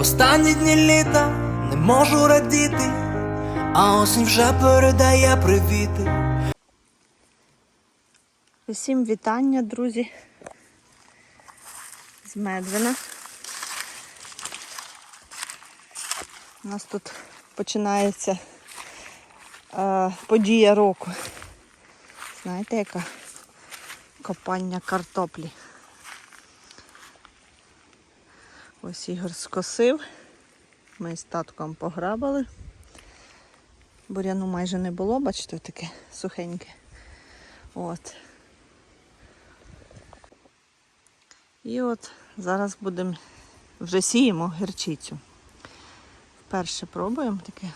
Останні дні літа не можу радіти, а осінь вже передає привіти. Усім вітання, друзі. З Медвина. У нас тут починається е, подія року. Знаєте, яка копання картоплі. Ось Ігор скосив. Ми з татком пограбали. Буряну майже не було, бачите, таке сухеньке. От. І от зараз будемо вже сіємо гірчицю. Вперше пробуємо таке.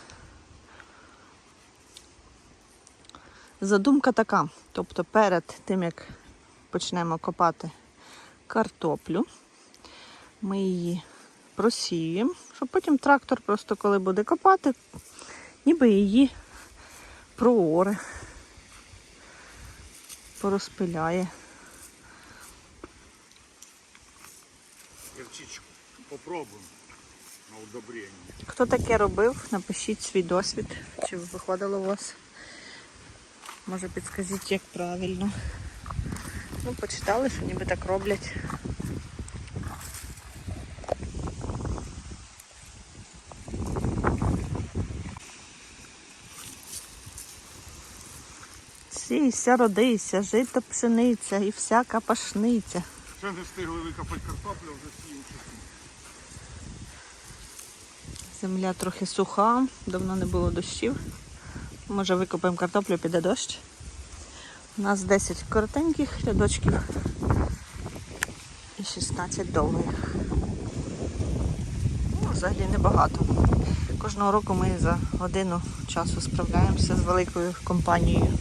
Задумка така. Тобто перед тим, як почнемо копати картоплю, ми її просіємо, щоб потім трактор просто коли буде копати, ніби її прооре, порозпиляє. Перчичку попробуем на удобрение. Хто таке робив, напишіть свій досвід, чи виходило у вас. Може підскажіть, як правильно. Ну, почитали, що ніби так роблять. Сійся, родися, жито пшениця і всяка пашниця. Ще не встигли викопати картоплю, вже чеснок. Земля трохи суха, давно не було дощів. Може викопаємо картоплю, піде дощ. У нас 10 коротеньких рядочків і 16 довгих. Ну, взагалі небагато. Кожного року ми за годину часу справляємося з великою компанією.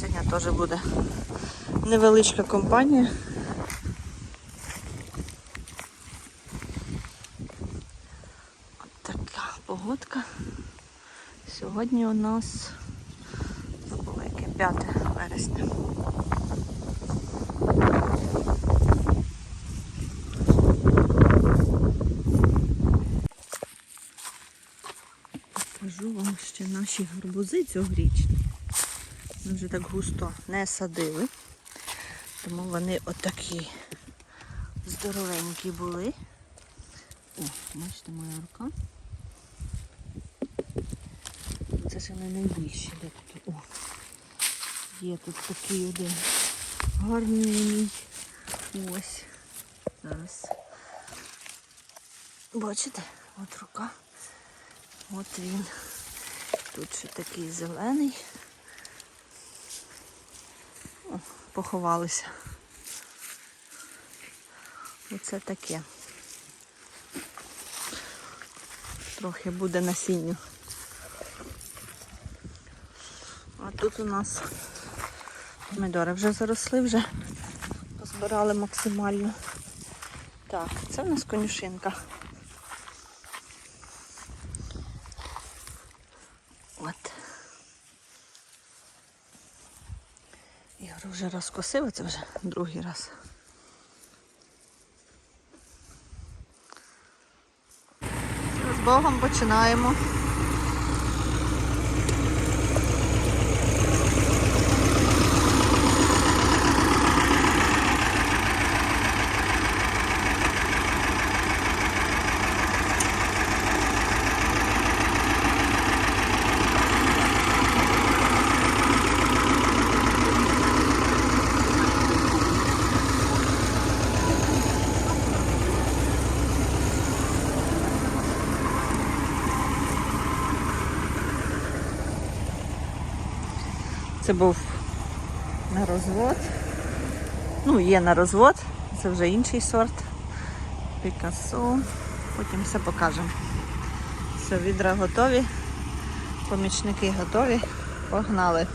Сьогодні теж буде невеличка компанія. От така погодка. Сьогодні у нас яке 5 вересня. Покажу вам ще наші гарбузи цьогорічні. Вже так густо не садили, тому вони отакі здоровенькі були. О, бачите, моя рука. Це ще не найбільші. Де тут? О, є тут такий один гарний. Ось. Зараз. Бачите? От рука. От він. Тут ще такий зелений. О, поховалися. Оце таке. Трохи буде насінню. А тут у нас помідори вже заросли, вже позбирали максимально. Так, це у нас конюшинка. От. Ігор вже розкосив, це вже другий раз. З Богом починаємо. Це був на розвод. Ну, є на розвод, це вже інший сорт. Пікасо. Потім все покажемо. Все, відра готові, помічники готові. Погнали.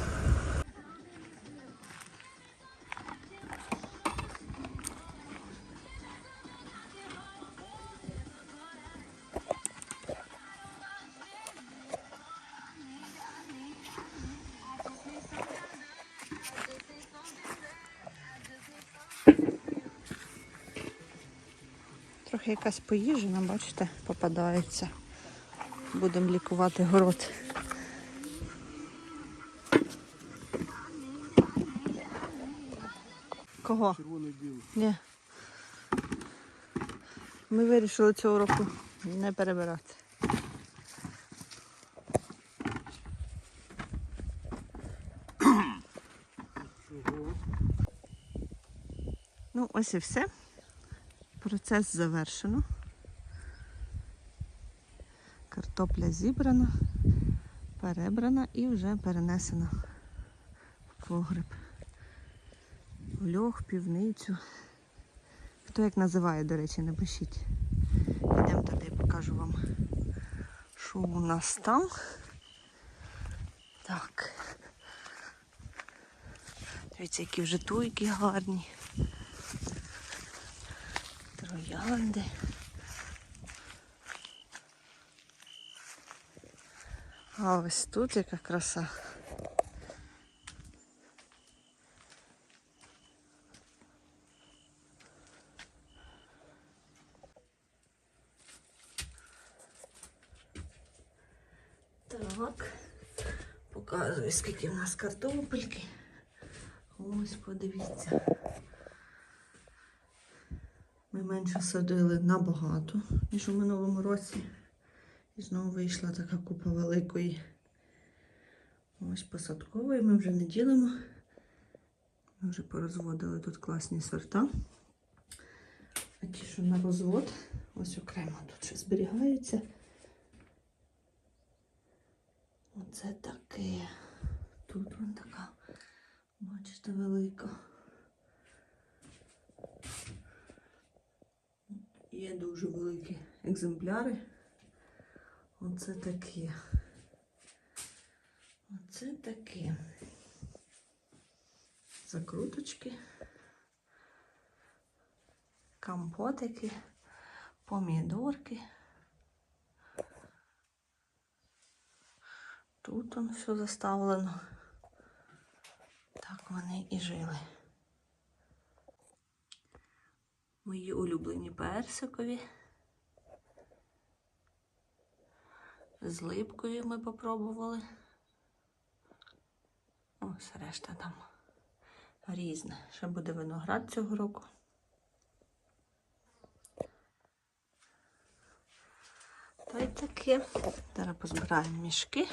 Якась поїжена, бачите, попадається. Будемо лікувати город. Кого? Червоний білий. Ні. Ми вирішили цього року не перебирати. Ну, ось і все. Процес завершено. Картопля зібрана, перебрана і вже перенесена в погреб. В льох, півницю. Хто як називає, до речі, напишіть. Йдемо туди, покажу вам, що у нас там. Так. Дивіться, які вже туйки гарні. Троянди. А ось тут яка краса. Так, показую, скільки в нас картопельки. Ось подивіться. Менше садили набагато, ніж у минулому році. І знову вийшла така купа великої. Ось посадкової ми вже не ділимо. Ми вже порозводили тут класні сорта. А ті, що на розвод, ось окремо тут ще зберігаються. Оце таке. Тут вон така, бачите, велика. Є дуже великі екземпляри. Оце такі. Оце такі. Закруточки. Компотики, помідорки. Тут он все заставлено. Так вони і жили. Мої улюблені персикові. З липкою ми попробували. Ось решта там різне. Ще буде виноград цього року. Та й таке. Зараз позбираємо мішки.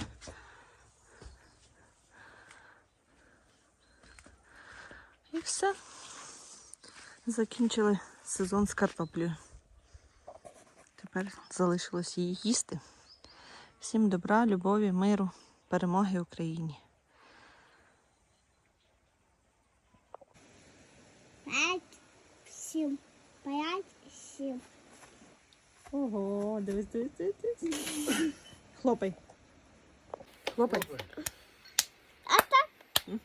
І все. Закінчили сезон з картоплею. Тепер залишилось її їсти. Всім добра, любові, миру, перемоги Україні. П'ять, сім, п'ять, сім. Ого, дивись, дивись, дивись. Хлопай. Хлопай. Мгм.